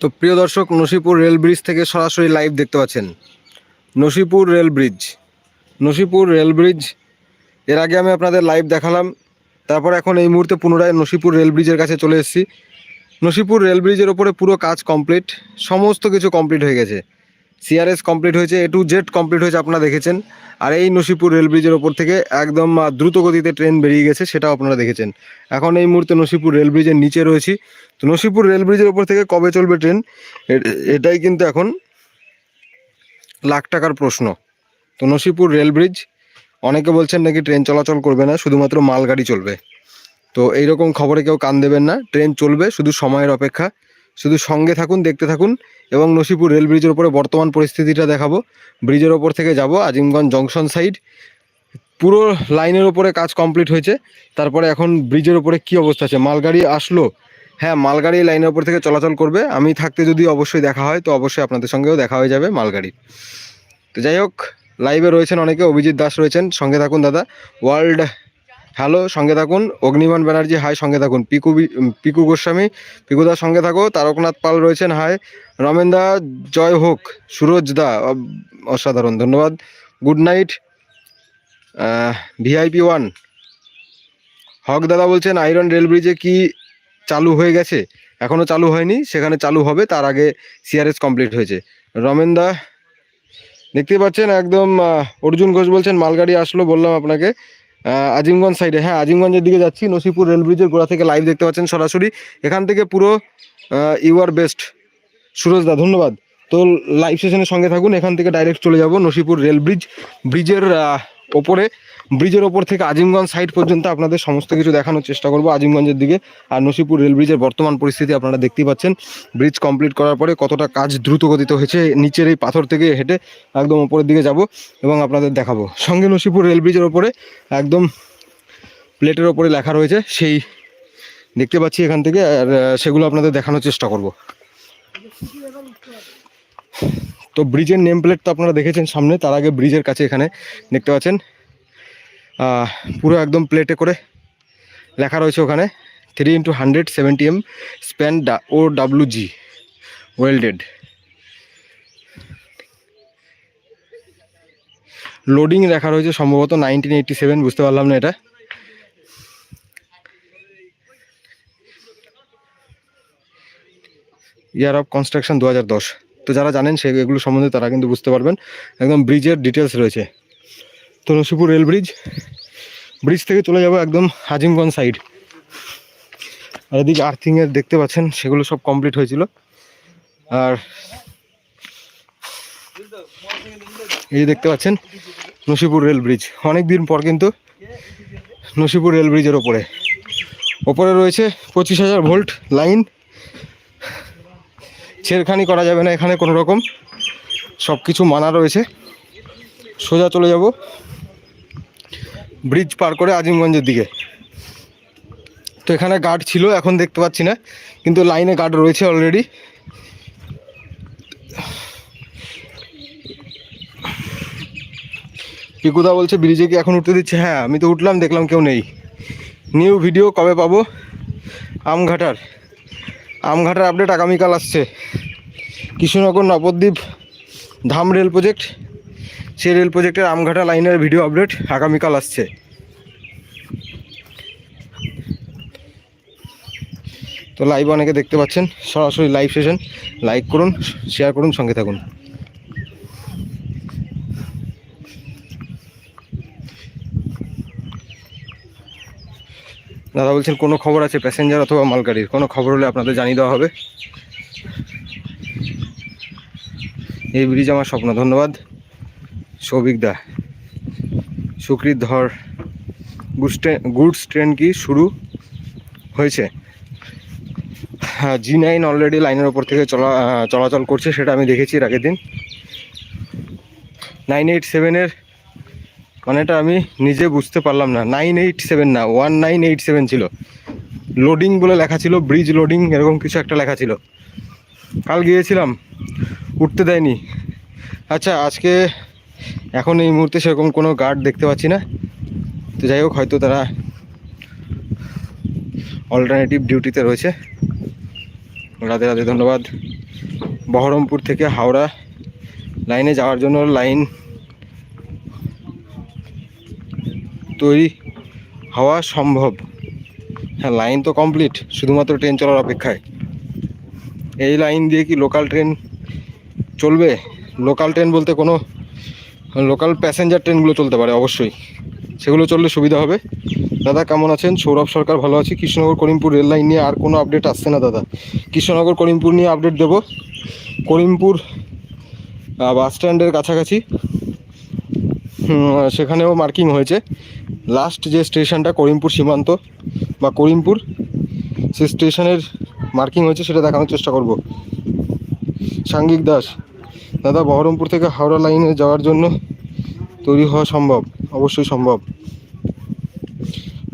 তো প্রিয় দর্শক, নসিপুর রেল ব্রিজ থেকে সরাসরি লাইভ দেখতে পাচ্ছেন। Nasipur rail bridge. Nasipur rail bridge, এর আগে আমি আপনাদের লাইভ দেখালাম, তারপর এখন এই মুহূর্তে পুনরায় নসিপুর রেল ব্রিজের কাছে চলে এসেছি। নসিপুর রেল ব্রিজের ওপরে পুরো কাজ কমপ্লিট সমস্ত কিছু কমপ্লিট হয়ে গেছে। সিআরএস কমপ্লিট হয়েছে এ টু জেড কমপ্লিট হয়েছে, আপনারা দেখেছেন। আর এই নসিপুর রেল ব্রিজের ওপর থেকে একদম দ্রুত গতিতে ট্রেন বেরিয়ে গেছে, সেটাও আপনারা দেখেছেন। এখন এই মুহূর্তে নসিপুর রেল ব্রিজের নিচে রয়েছি। তো নসিপুর রেল ব্রিজের ওপর থেকে কবে চলবে ট্রেন এটাই কিন্তু এখন লাখ টাকার প্রশ্ন। তো নসিপুর রেল ব্রিজ, অনেকে বলছেন নাকি ট্রেন চলাচল করবে না, শুধুমাত্র মালগাড়ি চলবে। তো এইরকম খবরে কেউ কান দেবেন না, ট্রেন চলবে, শুধু সময়ের অপেক্ষা। শুধু সঙ্গে থাকুন, দেখতে থাকুন এবং নসিপুর রেল ব্রিজের উপরে বর্তমান পরিস্থিতিটা দেখাবো। ব্রিজের ওপর থেকে যাব, আজিমগঞ্জ জংশন সাইড। পুরো লাইনের ওপরে কাজ কমপ্লিট হয়েছে। তারপরে এখন ব্রিজের ওপরে কি অবস্থা আছে? মালগাড়ি আসলো। হ্যাঁ মালগাড়ি লাইনের ওপর থেকে চলাচল করবে। আমি থাকতে যদি অবশ্যই দেখা হয়, তো অবশ্যই আপনাদের সঙ্গেও দেখা হয়ে যাবে মালগাড়ি। তো যাই হোক লাইভে রয়েছেন অনেকে, অভিজিৎ দাস রয়েছেন। সঙ্গে থাকুন, দাদা। ওয়ার্ল্ড হ্যালো, সঙ্গে থাকুন। অগ্নিমান ব্যানার্জি, হাই, সঙ্গে থাকুন। পিকু পিকু গোস্বামী পিকুদার সঙ্গে থাকো তারকনাথ পাল রয়েছেন, হাই। রমেন দা, জয় হোক। সুরজ দা অসাধারণ, ধন্যবাদ। Good night. VIP one. Haque দাদা বলছেন আয়রন রেল ব্রিজে কি চালু হয়ে গেছে? এখনও চালু হয়নি, সেখানে চালু হবে, তার আগে সিআরএস কমপ্লিট হয়েছে। রমেন দা দেখতে পাচ্ছেন, একদম অর্জুন ঘোষ বলছেন, মালগাড়ি আসলো, বললাম আপনাকে। আজিমগঞ্জ সাইডে হ্যাঁ আজিমগঞ্জের দিকে যাচ্ছি, নসিপুর রেল ব্রিজের গোড়া থেকে লাইভ দেখতে পাচ্ছেন সরাসরি। এখান থেকে পুরো ইউ আর বেস্ট সুরজদা ধন্যবাদ। তো লাইভ সেশনের সঙ্গে থাকুন, এখান থেকে ডাইরেক্ট চলে যাব নসিপুর রেল ব্রিজ ব্রিজের ওপরে। ব্রিজের ওপর থেকে আজিমগঞ্জ সাইড পর্যন্ত আপনাদের সমস্ত কিছু দেখানোর চেষ্টা করব আজিমগঞ্জের দিকে আর নসিপুর রেল ব্রিজের বর্তমান পরিস্থিতি আপনারা দেখতেই পাচ্ছেন। ব্রিজ কমপ্লিট করার পরে কতটা কাজ দ্রুত গতিতে হয়েছে, নিচের এই পাথর থেকে হেঁটে একদম ওপরের দিকে যাব এবং আপনাদের দেখাবো। সঙ্গে নসিপুর রেল ব্রিজের ওপরে একদম প্লেটের ওপরে লেখা রয়েছে, সেই দেখতে পাচ্ছি এখান থেকে, আর সেগুলো আপনাদের দেখানোর চেষ্টা করব। তো ব্রিজের নেম প্লেট তো আপনারা দেখেছেন সামনে, তার আগে ব্রিজের কাছে এখানে দেখতে পাচ্ছেন পুরো একদম প্লেটে করে লেখা রয়েছে ওখানে three into hundred seventy M span O W G welded loading লেখা রয়েছে সম্ভবত নাইনটিন এইটটি সেভেন বুঝতে পারলাম না এটা। ইয়ার অফ কনস্ট্রাকশন দু হাজার দশ। তো যারা জানেন সে এগুলো সম্বন্ধে তারা কিন্তু বুঝতে পারবেন। একদম ব্রিজের ডিটেলস রয়েছে। তো নসিপুর রেল ব্রিজ। ব্রিজ থেকে চলে যাব একদম হাজিমগঞ্জ সাইড আর এদিকে আর্থিংয়ের দেখতে পাচ্ছেন, সেগুলো সব কমপ্লিট হয়েছিল। আর এই দেখতে পাচ্ছেন, নসিপুর রেল ব্রিজ। অনেক দিন পর কিন্তু নসিপুর রেল ব্রিজের ওপরে। ওপরে রয়েছে পঁচিশ হাজার ভোল্ট লাইন। ছেড়খানি করা যাবে না এখানে কোনো রকম। সব কিছু মানা রয়েছে। সোজা চলে যাব। ব্রিজ পার করে আজিমগঞ্জের দিকে। তো এখানে গার্ড ছিল, এখন দেখতে পাচ্ছি না, কিন্তু লাইনে গার্ড রয়েছে অলরেডি পিকুদা বলছে, ব্রিজে কি এখন উঠতে দিচ্ছে? হ্যাঁ আমি তো উঠলাম, দেখলাম কেউ নেই। নিউ ভিডিও কবে পাবো? আমঘাটার। আমঘাটার আপডেট আগামীকাল আসছে। কৃষ্ণনগর নবদ্বীপ ধাম রেল প্রজেক্ট সেই রেল প্রজেক্টের আমঘাটা লাইনের ভিডিও আপডেট আগামীকাল আসছে। তো লাইভ অনেকে দেখতে পাচ্ছেন, সরাসরি লাইভ সেশন লাইক করুন শেয়ার করুন, সঙ্গে থাকুন। দাদা বলছেন, কোনো খবর আছে প্যাসেঞ্জার অথবা মালগাড়ির? কোনো খবর হলে আপনাদের জানিয়ে দেওয়া হবে। এই ব্রিজ আমার স্বপ্ন, ধন্যবাদ। সৌভিক দা সুকৃত ধর গুডস ট্রেন কি শুরু হয়েছে? হ্যাঁ জি নাইন অলরেডি লাইনের ওপর থেকে চলা চলাচল করছে, সেটা আমি দেখেছি এর আগের দিন। নাইন এইট সেভেনের মানেটা আমি নিজে বুঝতে পারলাম না। নাইন এইট সেভেন না ওয়ান নাইন এইট সেভেন ছিল। লোডিং বলে লেখা ছিল ব্রিজ লোডিং এরকম কিছু একটা লেখা ছিল। কাল গিয়েছিলাম, উঠতে দেয়নি। আচ্ছা আজকে এখন এই মুহূর্তে সেরকম কোনো গার্ড দেখতে পাচ্ছি না। তো যাই হোক, হয়তো তারা অল্টারনেটিভ ডিউটিতে রয়েছে। রাধে রাধে ধন্যবাদ। বহরমপুর থেকে হাওড়া লাইনে যাওয়ার জন্য লাইন তৈরি হওয়া সম্ভব। হ্যাঁ লাইন তো কমপ্লিট শুধুমাত্র ট্রেন চলার অপেক্ষায়। এই লাইন দিয়ে কি লোকাল ট্রেন চলবে? লোকাল ট্রেন বলতে কোনো লোকাল প্যাসেঞ্জার ট্রেনগুলো চলতে পারে, অবশ্যই। সেগুলো চললে সুবিধা হবে। দাদা, কেমন আছেন? সৌরভ সরকার ভালো আছি। কৃষ্ণনগর করিমপুর রেল লাইন নিয়ে আর কোনো আপডেট আসছে না, দাদা। কৃষ্ণনগর করিমপুর নিয়ে আপডেট দেব। করিমপুর বাস স্ট্যান্ডের কাছাকাছি। সেখানেও মার্কিং হয়েছে। লাস্ট যে স্টেশনটা করিমপুর সীমান্ত বা করিমপুর সে স্টেশনের মার্কিং হয়েছে, সেটা দেখানোর চেষ্টা করব। সাঙ্গিক দাস। দাদা, বহরমপুর থেকে হাওড়া লাইনে যাওয়ার জন্য তৈরি হওয়া সম্ভব? অবশ্যই সম্ভব।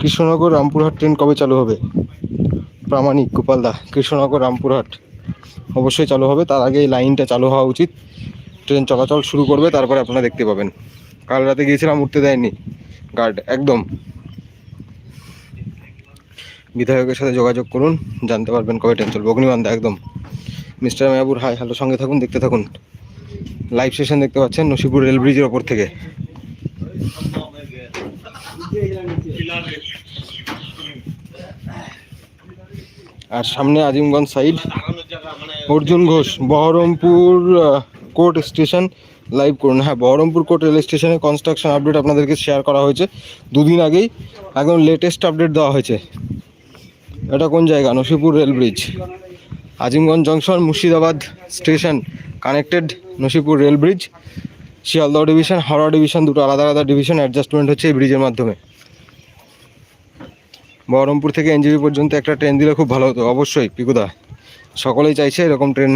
কৃষ্ণনগর রামপুরহাট ট্রেন কবে চালু হবে? প্রামাণিক গোপালদা কৃষ্ণনগর রামপুরহাট। অবশ্যই চালু হবে। তার আগে এই লাইনটা চালু হওয়া উচিত। ট্রেন চলাচল শুরু করবে, তারপরে আপনারা দেখতে পাবেন। কাল রাতে গিয়েছিলাম, উঠতে দেয়নি। গার্ড, একদম। বিধায়কের সাথে যোগাযোগ করুন, জানতে পারবেন কবে ট্রেন চলবে। অগ্নিবান্ধা একদম। মিস্টার মায়াবুর হাই, হ্যালো, সঙ্গে থাকুন, দেখতে থাকুন। লাইভ সেশন দেখতে পাচ্ছেন নসিপুর রেল ব্রিজের ওপর থেকে। আর সামনে Azimganj side, Arjun Ghosh, Baharampur court station live করুন। হ্যাঁ বহরমপুর কোর্ট রেল স্টেশনে কনস্ট্রাকশন আপডেট আপনাদেরকে শেয়ার করা হয়েছে। দুদিন আগেই একদম লেটেস্ট আপডেট দেওয়া হয়েছে। এটা কোন জায়গা? Nasipur rail bridge. Azimganj junction, Murshidabad station. Connected Nasipur rail bridge Sealdah division Howrah division দুটো আলাদা আলাদা ডিভিশন অ্যাডজাস্টমেন্ট হচ্ছে এই ব্রিজের মাধ্যমে। বহরমপুর থেকে এনজিবি পর্যন্ত একটা ট্রেন দিলে খুব ভালো হতো, অবশ্যই, পিকুদা। সকলেই চাইছে এরকম ট্রেন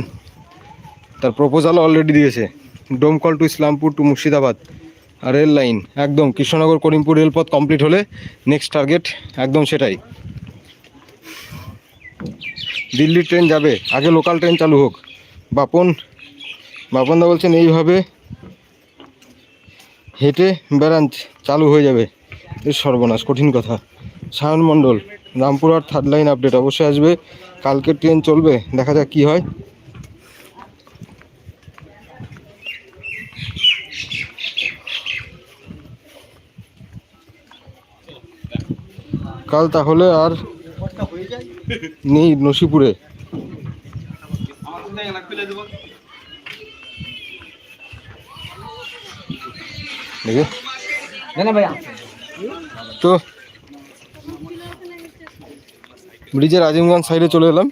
তার প্রপোজালও অলরেডি দিয়েছে। ডোমকল টু ইসলামপুর টু মুর্শিদাবাদ আর রেল লাইন একদম, কৃষ্ণনগর, করিমপুর রেলপথ কমপ্লিট হলে নেক্সট টার্গেট একদম সেটাই। দিল্লির ট্রেন যাবে, আগে লোকাল ট্রেন চালু হোক। বাপন বাপনদা বলছেন, এইভাবে হেঁটে বেড়ান, চালু হয়ে যাবে। এর সর্বনাশ, কঠিন কথা। Sayan Mondal Rampurhat third line update অবশ্যই আসবে। কালকে ট্রেন চলবে, দেখা যাক কি হয়। কাল তাহলে আর নেই নসিপুরে। দেখে। তো ব্রিজের আজিমগঞ্জ সাইডে চলে এলাম।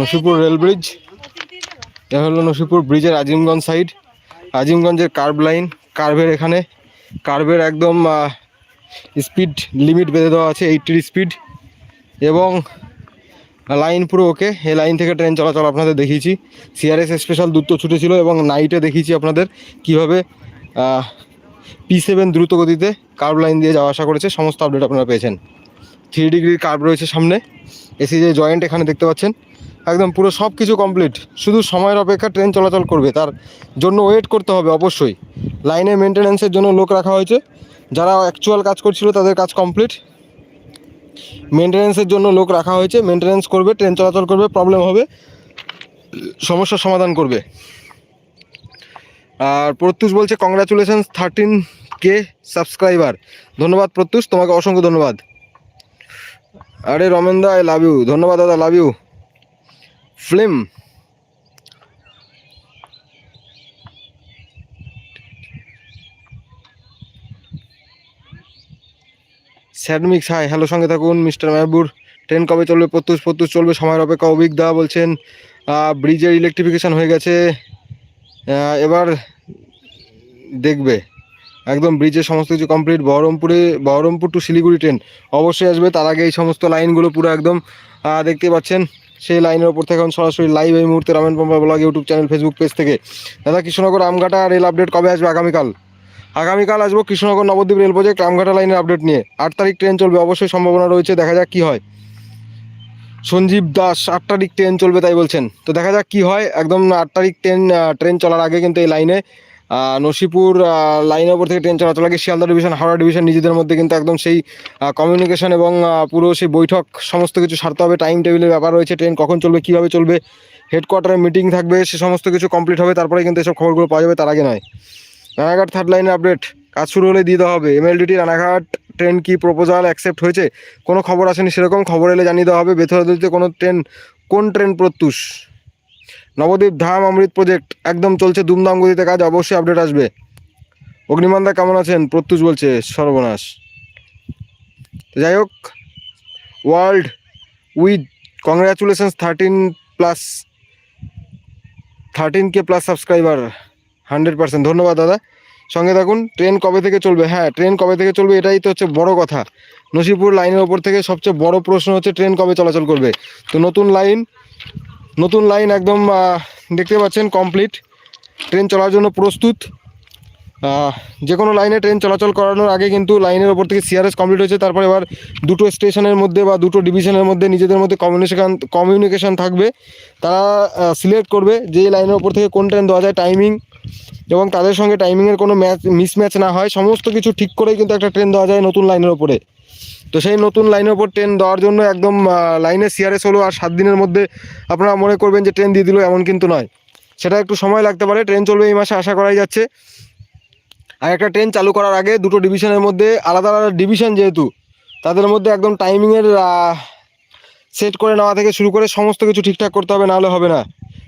Nasipur rail bridge. এ হলো নসিপুর ব্রিজের আজিমগঞ্জ সাইড আজিমগঞ্জের কার্ভ লাইন কার্ভের এখানে। কার্ভের একদম স্পিড লিমিট বেঁধে দেওয়া আছে এইটির স্পিড এবং লাইন পুরো ওকে এই লাইন থেকে ট্রেন চলাচল আপনাদের দেখিয়েছি। সিআরএস স্পেশাল দ্রুত ছুটেছিল এবং নাইটে দেখিয়েছি আপনাদের কীভাবে পি সেভেন দ্রুত গতিতে কার্ভ লাইন দিয়ে যাওয়া আসা করেছে। সমস্ত আপডেট আপনারা পেয়েছেন। থ্রি ডিগ্রির কার্ভ রয়েছে সামনে। এসি যে জয়েন্ট এখানে দেখতে পাচ্ছেন, একদম পুরো সব কিছু কমপ্লিট শুধু সময়ের অপেক্ষা ট্রেন চলাচল করবে, তার জন্য ওয়েট করতে হবে অবশ্যই। লাইনে মেনটেন্যান্সের জন্য লোক রাখা হয়েছে। যারা অ্যাকচুয়াল কাজ করছিল তাদের কাজ কমপ্লিট মেনটেন্যান্সের জন্য লোক রাখা হয়েছে। মেনটেন্যান্স করবে ট্রেন চলাচল করবে প্রবলেম হবে, সমস্যার সমাধান করবে। আর প্রত্যুষ বলছে কংগ্রাচুলেশন থার্টিন কে সাবস্ক্রাইবার ধন্যবাদ প্রত্যুষ, তোমাকে অসংখ্য ধন্যবাদ। আরে Romen da I love you ধন্যবাদ দাদা লাভ ইউ ফিল্ম স্যাডমিক্স হাই, হ্যালো, সঙ্গে থাকুন, মিস্টার মেহবুর ট্রেন কবে চলবে? প্রত্যুষ প্রত্যুষ চলবে, সময়ের অপেক্ষা অভিজ্ঞতা বলছেন। ব্রিজের ইলেকট্রিফিকেশান হয়ে গেছে। এবার দেখবে। একদম ব্রিজের সমস্ত কিছু কমপ্লিট বহরমপুরে, বহরমপুর টু শিলিগুড়ি ট্রেন অবশ্যই আসবে। তার আগে এই সমস্ত লাইনগুলো পুরো একদম দেখতে পাচ্ছেন। সেই লাইনের ওপর থেকে এখন সরাসরি লাইভ এই মুহূর্তে Romen Pampa blog, YouTube channel Facebook page থেকে। দাদা, কৃষ্ণনগর, আমঘাটা রেল আপডেট কবে আসবে আগামীকাল? আগামীকাল আসব কৃষ্ণনগর নবদ্বীপ রেল প্রজেক্ট আমঘাটা লাইনের আপডেট নিয়ে। আট তারিখ ট্রেন চলবে, অবশ্যই সম্ভাবনা রয়েছে, দেখা যাক কী হয়। সঞ্জীব দাস, আট তারিখ ট্রেন চলবে তাই বলছেন। তো দেখা যাক কী হয়, একদম আট তারিখ ট্রেন ট্রেন চলার আগে কিন্তু এই লাইনে নসিপুর লাইনের ওপর থেকে ট্রেন চলাচল আগে শিয়ালদা ডিভিশন হাওড়া ডিভিশন নিজেদের মধ্যে কিন্তু একদম সেই কমিউনিকেশন এবং পুরো সেই বৈঠক, সমস্ত কিছু সারতে হবে টাইম টেবিলের ব্যাপার রয়েছে ট্রেন কখন চলবে, কীভাবে চলবে হেডকোয়ার্টারে মিটিং থাকবে, সে সমস্ত কিছু কমপ্লিট হবে, তারপরে কিন্তু এসব খবরগুলো পাওয়া যাবে, তার আগে নয়। রানাঘাট থার্ড লাইনের আপডেট কাজ শুরু হলে দিয়ে দেওয়া হবে। এমএলডিটি রানাঘাট ট্রেন কি প্রপোজাল অ্যাকসেপ্ট হয়েছে? কোনো খবর আসেনি, সেরকম খবর এলে জানিয়ে দেওয়া হবে। বেথরাদিতে কোনো ট্রেন কোন ট্রেন প্রত্যুষ? নবদ্বীপ ধাম অমৃত প্রজেক্ট একদম চলছে দুমদাম গতিতে কাজ, অবশ্যই আপডেট আসবে। অগ্নিমান্দা কেমন আছেন? প্রত্যুষ বলছে, সর্বনাশ। যাই হোক world with congratulations thirteen plus thirteen K plus subscriber hundred percent. ধন্যবাদ, দাদা। সঙ্গে থাকুন, ট্রেন কবে থেকে চলবে? হ্যাঁ ট্রেন কবে থেকে চলবে এটাই তো হচ্ছে বড় কথা। নসিপুর লাইনের ওপর থেকে সবচেয়ে বড় প্রশ্ন হচ্ছে, ট্রেন কবে চলাচল করবে? তো নতুন লাইন নতুন লাইন একদম দেখতে পাচ্ছেন, কমপ্লিট। ট্রেন চলার জন্য প্রস্তুত। যে কোনো লাইনে ট্রেন চলাচল করানোর আগে কিন্তু লাইনের ওপর থেকে সিআরএস কমপ্লিট হয়েছে। তারপরে এবার দুটো স্টেশনের মধ্যে বা দুটো ডিভিশনের মধ্যে নিজেদের মধ্যে কমিউনিকেশান কমিউনিকেশান থাকবে। তারা সিলেক্ট করবে যে লাইনের ওপর থেকে কোন ট্রেন দেওয়া যায় টাইমিং এবং তাদের সঙ্গে টাইমিংয়ের কোনো ম্যাচ মিসম্যাচ না হয়, সমস্ত কিছু ঠিক করেই কিন্তু একটা ট্রেন দেওয়া যায় নতুন লাইনের ওপরে। তো সেই নতুন লাইনের ওপর ট্রেন দেওয়ার জন্য একদম লাইনে সিআরএস হলো আর সাত দিনের মধ্যে আপনারা মনে করবেন যে ট্রেন দিয়ে দিল এমন কিন্তু নয়। সেটা একটু সময় লাগতে পারে ট্রেন চলবে এই মাসে, আশা করাই যাচ্ছে। আর একটা ট্রেন চালু করার আগে দুটো ডিভিশনের মধ্যে আলাদা আলাদা ডিভিশন যেহেতু, তাদের মধ্যে একদম টাইমিংয়ের সেট করে নেওয়া থেকে শুরু করে সমস্ত কিছু ঠিকঠাক করতে হবে নাহলে হবে না।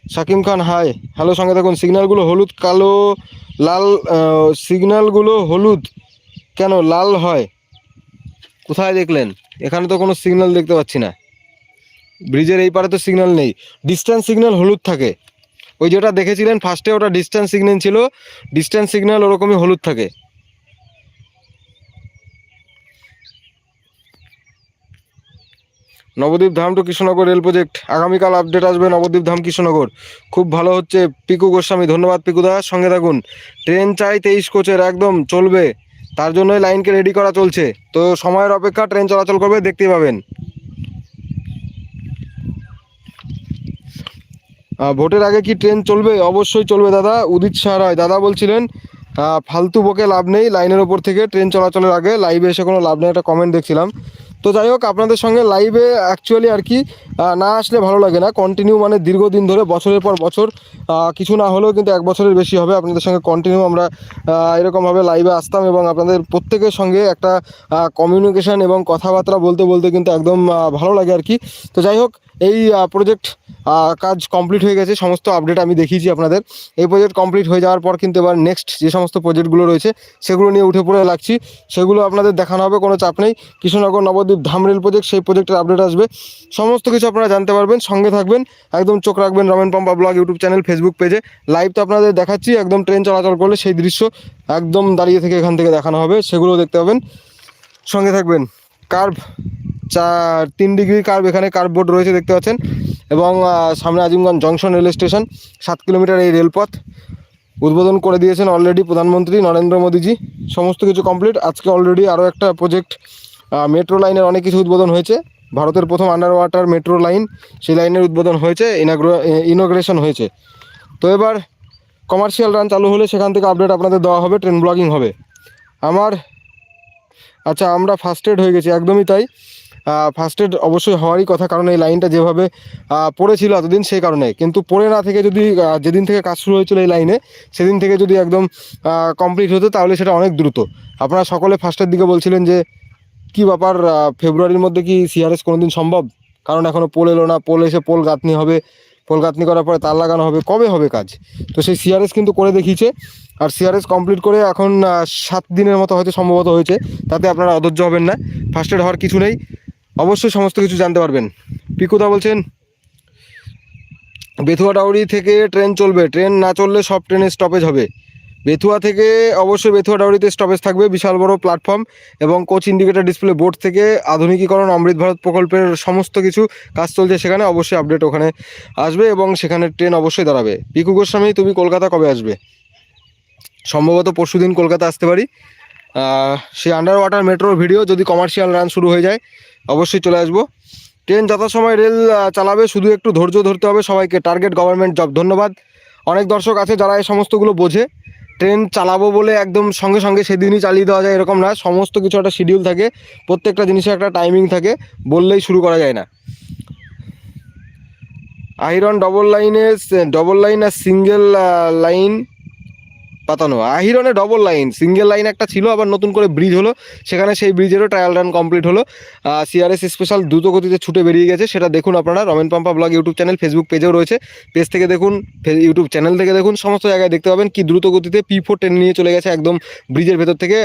সাকিম খান হাই হ্যালো সঙ্গে দেখুন সিগন্যালগুলো হলুদ, কালো, লাল সিগন্যালগুলো হলুদ। কেন লাল হয়? কোথায় দেখলেন? এখানে তো কোনো সিগন্যাল দেখতে পাচ্ছি না। ব্রিজের এই পারে তো সিগন্যাল নেই। ডিস্ট্যান্স সিগন্যাল হলুদ থাকে। ওই যেটা দেখেছিলেন ফার্স্টে ওটা ডিস্ট্যান্স সিগন্যাল ছিল। ডিস্ট্যান্স সিগন্যাল ওরকমই হলুদ থাকে। Nabadwip Dham to Krishnanagar rail project আগামীকাল আপডেট আসবে নবদ্বীপ ধাম কৃষ্ণনগর। খুব ভালো হচ্ছে। পিকু গোস্বামী, ধন্যবাদ পিকু পিকুদা সঙ্গে থাকুন। ট্রেন চাই তেইশ কোচের একদম চলবে। তার জন্যই লাইনকে রেডি করা চলছে। তো সময়ের অপেক্ষা ট্রেন চলাচল করবে দেখতে পাবেন। ভোটের আগে কি ট্রেন চলবে? অবশ্যই চলবে দাদা। উদিত শাহ রায়, দাদা বলছিলেন ফালতু বকে লাভ নেই। লাইনের ওপর থেকে ট্রেন চলাচলের আগে লাইভে এসে কোনো লাভ নেই। একটা কমেন্ট দেখছিলাম। তো যাই হোক, আপনাদের সঙ্গে লাইভে অ্যাকচুয়ালি আর কি না আসলে ভালো লাগে না। কন্টিনিউ মানে দীর্ঘদিন ধরে, বছরের পর বছর কিছু না হলেও কিন্তু এক বছরের বেশি হবে। আপনাদের সঙ্গে কন্টিনিউ আমরা এরকমভাবে লাইভে আসতাম এবং আপনাদের প্রত্যেকের সঙ্গে একটা কমিউনিকেশন এবং কথাবার্তা বলতে বলতে কিন্তু একদম ভালো লাগে আর কি। তো যাই হোক, এই প্রজেক্ট কাজ কমপ্লিট হয়ে গেছে। সমস্ত আপডেট আমি দেখিয়েছি আপনাদের। এই প্রজেক্ট কমপ্লিট হয়ে যাওয়ার পর কিন্তু এবার নেক্সট যে সমস্ত প্রজেক্টগুলো রয়েছে, সেগুলো নিয়ে উঠে পড়ে লাগছি। সেগুলো আপনাদের দেখানো হবে, কোনো চাপ নেই। কৃষ্ণনগর নবদ্বীপ ধাম রেল প্রজেক্ট সেই প্রজেক্টের আপডেট আসবে। সমস্ত কিছু আপনারা জানতে পারবেন, সঙ্গে থাকবেন। একদম চোখ রাখবেন Romen Pampa blog YouTube channel Facebook পেজে লাইভ তো আপনাদের দেখাচ্ছি, একদম ট্রেন চলাচল করলে সেই দৃশ্য একদম দাঁড়িয়ে থেকে এখান থেকে দেখানো হবে সেগুলো দেখতে পাবেন। সঙ্গে থাকবেন কার্ভ চার, তিন ডিগ্রি কার্ভ এখানে কার্ভ বোর্ড রয়েছে, দেখতে পাচ্ছেন। এবং সামনে আজিমগঞ্জ জংশন রেল স্টেশন সাত কিলোমিটার এই রেলপথ উদ্বোধন করে দিয়েছেন অলরেডি প্রধানমন্ত্রী নরেন্দ্র মোদীজি। সমস্ত কিছু কমপ্লিট আজকে অলরেডি আরও একটা প্রজেক্ট মেট্রো লাইনের অনেক কিছু উদ্বোধন হয়েছে। ভারতের প্রথম আন্ডার ওয়াটার মেট্রো লাইন সেই লাইনের উদ্বোধন হয়েছে ইনোগ্রেশন হয়েছে। তো এবার কমার্শিয়াল রান চালু হলে সেখান থেকে আপডেট আপনাদের দেওয়া হবে ট্রেন ব্লগিং হবে। আমার আচ্ছা আমরা ফার্স্ট এড হয়ে গেছি, একদমই তাই। ফার্স্ট এড অবশ্যই হওয়ারই কথা, কারণ এই লাইনটা যেভাবে পড়েছিল এতদিন সেই কারণে। কিন্তু পড়ে না থেকে যদি যেদিন থেকে কাজ শুরু হয়েছিল এই লাইনে সেদিন থেকে যদি একদম কমপ্লিট হতো, তাহলে সেটা অনেক দ্রুত। আপনারা সকলে ফার্স্টের দিকে বলছিলেন যে কি ব্যাপার ফেব্রুয়ারির মধ্যে কি সিআরএস কোনোদিন সম্ভব? কারণ এখনও পোল এলো না, পোল এসে পোল গাঁথনি হবে। পোল গাঁথনি করার পরে তার লাগানো হবে। কবে হবে কাজ? তো সেই সিআরএস কিন্তু করে দেখিয়েছে। আর সিআরএস কমপ্লিট করে এখন সাত দিনের মতো হয়তো সম্ভবত হয়েছে। তাতে আপনারা অধৈর্য হবেন না। ফার্স্ট এড হওয়ার কিছু নেই। অবশ্যই সমস্ত কিছু জানতে পারবেন। পিকুদা বলছেন, বেথুয়া ডাউরি থেকে ট্রেন চলবে। ট্রেন না চললে সব ট্রেনের স্টপেজ হবে। বেথুয়া থেকে অবশ্যই বেথুয়া ডাউরিতে স্টপেজ থাকবে, বিশাল বড় প্ল্যাটফর্ম এবং কোচ ইন্ডিকেটার ডিসপ্লে বোর্ড থেকে আধুনিকীকরণ, অমৃত ভারত প্রকল্পের সমস্ত কিছু কাজ চলছে সেখানে, অবশ্যই আপডেট ওখানে আসবে এবং সেখানে ট্রেন অবশ্যই দাঁড়াবে। পিকু গোস্বামী, তুমি কলকাতা কবে আসবে? সম্ভবত পরশু দিন কলকাতা আসতে পারি। সেই আন্ডার ওয়াটার মেট্রোর ভিডিও যদি কমার্শিয়াল রান শুরু হয়ে যায়, অবশ্যই চলে আসব। ট্রেন যথাসময় রেল চালাবে, শুধু একটু ধৈর্য ধরতে হবে সবাইকে টার্গেট গভর্নমেন্ট জব ধন্যবাদ। অনেক দর্শক আছে যারা এই সমস্তগুলো বোঝে। ট্রেন চালাবো বলে একদম সঙ্গে সঙ্গে সেদিনই চালিয়ে দেওয়া যায়, এরকম না সমস্ত কিছু একটা শিডিউল থাকে, প্রত্যেকটা জিনিসের একটা টাইমিং থাকে, বললেই শুরু করা যায় না। আয়রন ডবল লাইনে ডবল লাইন আর সিঙ্গেল লাইন পাতানো আহিরনে ডবল লাইন সিঙ্গেল লাইন একটা ছিল, আবার নতুন করে ব্রিজ হলো। সেখানে সেই ব্রিজেরও ট্রায়াল রান কমপ্লিট হলো। সিআরএস স্পেশাল দ্রুত গতিতে ছুটে বেরিয়ে গেছে, সেটা দেখুন আপনারা। Romen Pampa blog YouTube channel Facebook পেজেও রয়েছে। পেজ থেকে দেখুন ইউটিউব চ্যানেল থেকে দেখুন, সমস্ত জায়গায় দেখতে পাবেন কি দ্রুত গতিতে পি ফোর টেনে নিয়ে চলে গেছে একদম ব্রিজের ভেতর থেকে।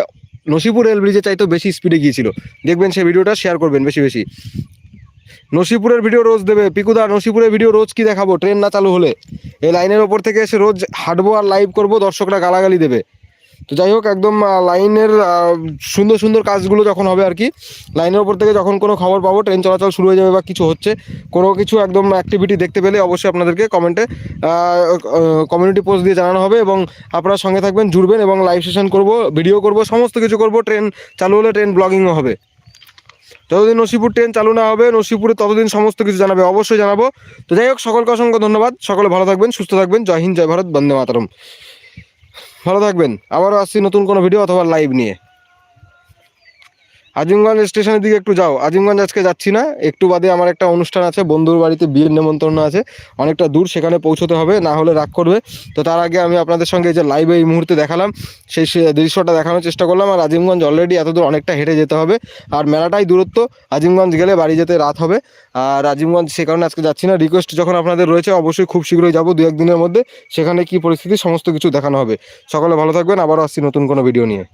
নসিপুর রেল ব্রিজে চাইতেও বেশি স্পিডে গিয়েছিল। দেখবেন সেই ভিডিওটা শেয়ার করবেন বেশি বেশি। নসিপুরের ভিডিও রোজ দেবে। পিকুদা, নসিপুরের ভিডিও রোজ কি দেখাবো? ট্রেন না চালু হলে। এই লাইনের ওপর থেকে এসে রোজ হাঁটবো আর লাইভ করব, দর্শকরা গালাগালি দেবে। তো যাই হোক, একদম লাইনের সুন্দর সুন্দর কাজগুলো যখন হবে আর কি, লাইনের ওপর থেকে যখন কোনো খবর পাবো, ট্রেন চলাচল শুরু হয়ে যাবে বা কিছু হচ্ছে, কোনো কিছু একদম অ্যাক্টিভিটি দেখতে পেলে অবশ্যই আপনাদেরকে কমেন্টে কমিউনিটি পোস্ট দিয়ে জানানো হবে এবং আপনারা সঙ্গে থাকবেন, জুড়বেন এবং লাইভ সেশন করব ভিডিও করব, সমস্ত কিছু করব, ট্রেন চালু হলে ট্রেন ব্লগিংও হবে। যতদিন নসিপুর ট্রেন চালু না হবে, নসিপুরে ততদিন সমস্ত কিছু জানাবে, অবশ্যই জানাব। তো যাই হোক, সকলকে অসংখ্য ধন্যবাদ। সকলে ভালো থাকবেন, সুস্থ থাকবেন। জয় হিন্দ, জয় ভারত, বন্দে মাতারম। ভালো থাকবেন। আবারও আসছি নতুন কোনো ভিডিও অথবা লাইভ নিয়ে। আজিমগঞ্জ স্টেশনের দিকে একটু যাও। আজিমগঞ্জ আজকে যাচ্ছি না। একটু বাদে আমার একটা অনুষ্ঠান আছে, বন্ধুর বাড়িতে বিয়ের নেমন্তন্ন আছে। অনেকটা দূর সেখানে পৌঁছতে হবে, না হলে রাগ করবে। তো তার আগে আমি আপনাদের সঙ্গে যে লাইভে এই মুহূর্তে দেখালাম, সেই দৃশ্যটা দেখানোর চেষ্টা করলাম। আর আজিমগঞ্জ অলরেডি এত দূর অনেকটা হেঁটে যেতে হবে। আর মেলাটাই দূরত্ব, আজিমগঞ্জ গেলে বাড়ি যেতে রাত হবে। আর আজিমগঞ্জ সে কারণে আজকে যাচ্ছি না। রিকোয়েস্ট যখন আপনাদের রয়েছে, অবশ্যই খুব শীঘ্রই যাব দু একদিনের মধ্যে। সেখানে কি পরিস্থিতি, সমস্ত কিছু দেখানো হবে। সকলে ভালো থাকবেন। আবারও আসছি নতুন কোনো ভিডিও নিয়ে।